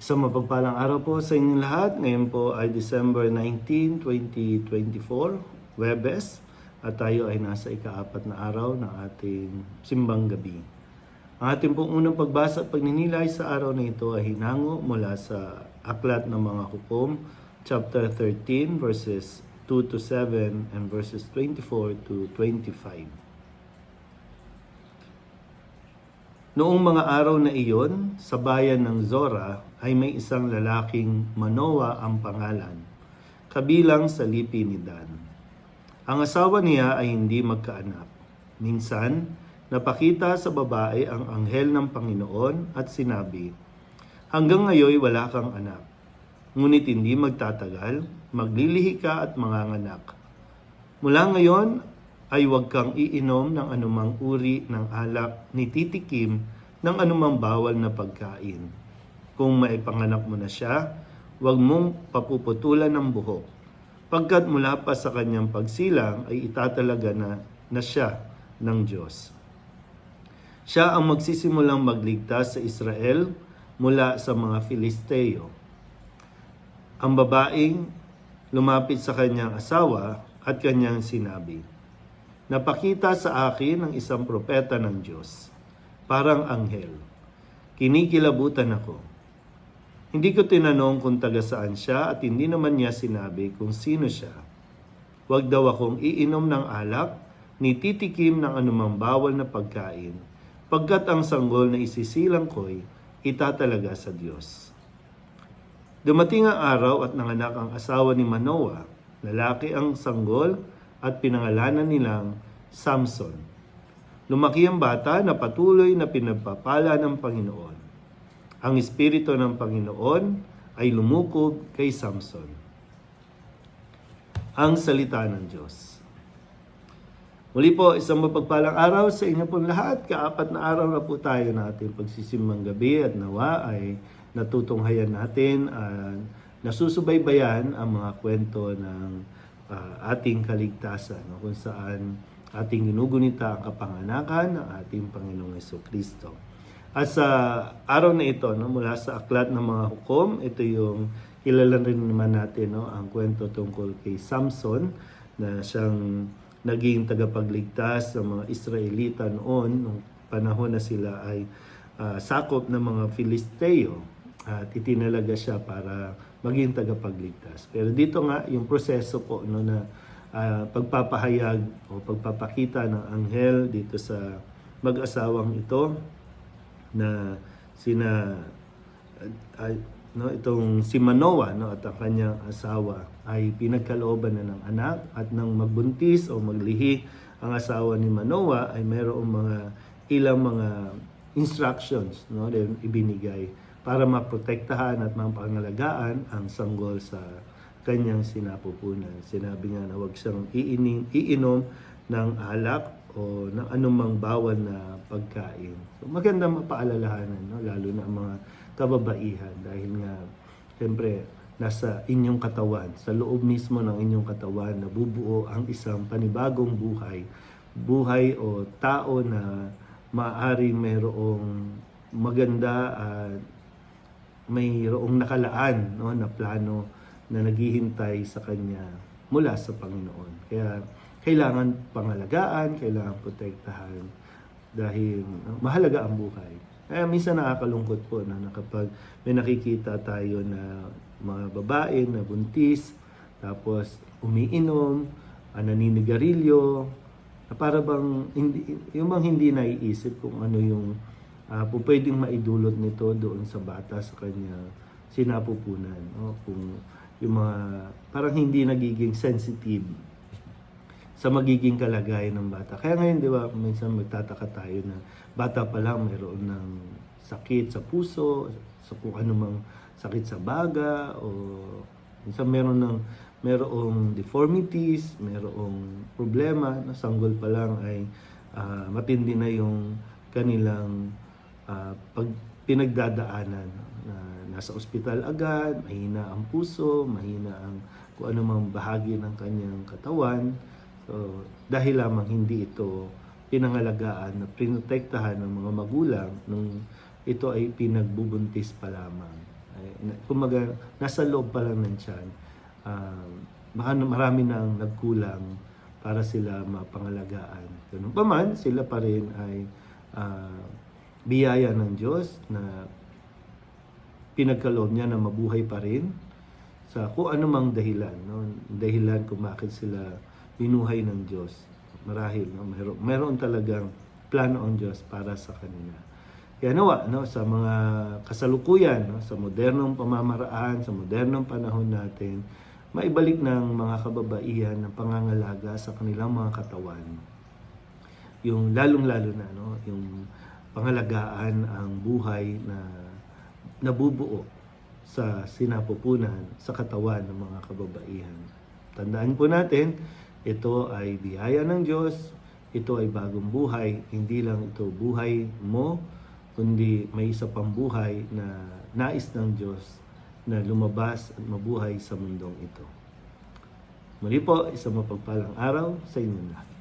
Isang mapagpalang araw po sa inyong lahat. Ngayon po ay December 19, 2024, Webes. At tayo ay nasa ikaapat na araw ng ating simbang gabi. Ang ating pong unang pagbasa at pagninilay sa araw na ito ay hinango mula sa Aklat ng mga Hukom, chapter 13, verses 2 to 7 and verses 24 to 25. Noong mga araw na iyon, sa bayan ng Zora ay may isang lalaking Manoa ang pangalan, kabilang sa lipi ni Dan. Ang asawa niya ay hindi magkaanak. Minsan, napakita sa babae ang anghel ng Panginoon at sinabi, Hanggang ngayon wala kang anak. Ngunit hindi magtatagal, maglilihi ka at manganganak. Mula ngayon ay huwag kang iinom ng anumang uri ng alak ni titikim ng anumang bawal na pagkain. Kung maipanganak mo na siya, huwag mong papuputulan ng buhok. Pagkat mula pa sa kanyang pagsilang ay itatalaga na, na siya ng Diyos. Siya ang magsisimulang magligtas sa Israel mula sa mga Filisteo. Ang babaeng lumapit sa kanyang asawa at kanyang sinabi, Napakita sa akin ang isang propeta ng Diyos, parang anghel. Kinikilabutan ako. Hindi ko tinanong kung taga saan siya at hindi naman niya sinabi kung sino siya. Huwag daw akong iinom ng alak, ni titikim ng anumang bawal na pagkain, pagkat ang sanggol na isisilang ko'y itatalaga sa Diyos. Dumating ang araw at nanganak ang asawa ni Manoah, lalaki ang sanggol at pinangalanan nilang Samson. Lumaki ang bata na patuloy na pinagpapala ng Panginoon. Ang Espiritu ng Panginoon ay lumukob kay Samson. Ang Salita ng Diyos. Muli po, isang mapagpalang araw sa inyo pong lahat. Kaapat na araw na po tayo na ating pagsisimbang gabi at nawa ay natutunghayan natin at nasusubaybayan ang mga kwento ng ah, ating kaligtasan no, kung saan ating ginugunita ang kapanganakan ng ating Panginoong Yeso Kristo. At sa araw na ito, no, mula sa aklat ng mga hukom, ito yung kilala rin naman natin no, ang kwento tungkol kay Samson na siyang naging tagapagligtas ng mga Israelita noon nung panahon na sila ay ah, sakop ng mga Filisteo at itinalaga siya para maging tagapagligtas. Pero dito nga yung proseso po no na ah, pagpapahayag o pagpapakita ng anghel dito sa mag-asawang ito na sina ay, no itong si Manoa no at ang kanyang asawa ay pinagkalooban na ng anak at nang magbuntis o maglihi ang asawa ni Manoa ay mayroong mga ilang mga instructions no din ibinigay para maprotektahan at mapangalagaan ang sanggol sa kanyang sinapupunan. Sinabi nga na huwag siyang iining, iinom ng alak o ng anumang bawal na pagkain. So maganda mapaalalahanan, no? lalo na ang mga kababaihan dahil nga siyempre nasa inyong katawan, sa loob mismo ng inyong katawan nabubuo ang isang panibagong buhay. Buhay o tao na maaaring mayroong maganda at mayroong nakalaan no, na plano na naghihintay sa kanya mula sa Panginoon. Kaya kailangan pangalagaan, kailangan protektahan dahil mahalaga ang buhay. Kaya minsan nakakalungkot po na, na kapag may nakikita tayo na mga babae na buntis, tapos umiinom, ah, naninigarilyo, na para bang hindi, yung bang hindi naiisip kung ano yung uh, po pwedeng maidulot nito doon sa bata sa kanya sinapupunan. No? Kung yung mga parang hindi nagiging sensitive sa magiging kalagayan ng bata. Kaya ngayon, di ba, minsan magtataka tayo na bata pa lang mayroon ng sakit sa puso, sa kung ano mang sakit sa baga, o minsan meron ng merong deformities, merong problema, na sanggol pa lang ay ah, matindi na yung kanilang ah, pag pinagdadaanan na nasa ospital agad, mahina ang puso, mahina ang kung ano mang bahagi ng kanyang katawan. So, dahil lamang hindi ito pinangalagaan na pinotektahan ng mga magulang nung ito ay pinagbubuntis pa lamang. Ay, kumaga, nasa loob pa lang ng tiyan. Um, baka marami nang nagkulang para sila mapangalagaan. Ganun pa man, sila pa rin ay ah, biyaya ng Diyos na pinagkaloob niya na mabuhay pa rin sa kung ano mang dahilan. No? Dahilan kung bakit sila binuhay ng Diyos. Marahil, no? meron, meron talagang plano ang Diyos para sa kanila. Kaya nawa, no, sa mga kasalukuyan, no, sa modernong pamamaraan, sa modernong panahon natin, maibalik ng mga kababaihan ng pangangalaga sa kanilang mga katawan. Yung lalong-lalo na, no, yung pangalagaan ang buhay na nabubuo sa sinapupunan sa katawan ng mga kababaihan. Tandaan po natin, ito ay biyaya ng Diyos, ito ay bagong buhay, hindi lang ito buhay mo, kundi may isa pang buhay na nais ng Diyos na lumabas at mabuhay sa mundong ito. Muli po, isang mapagpalang araw sa inyong lahat.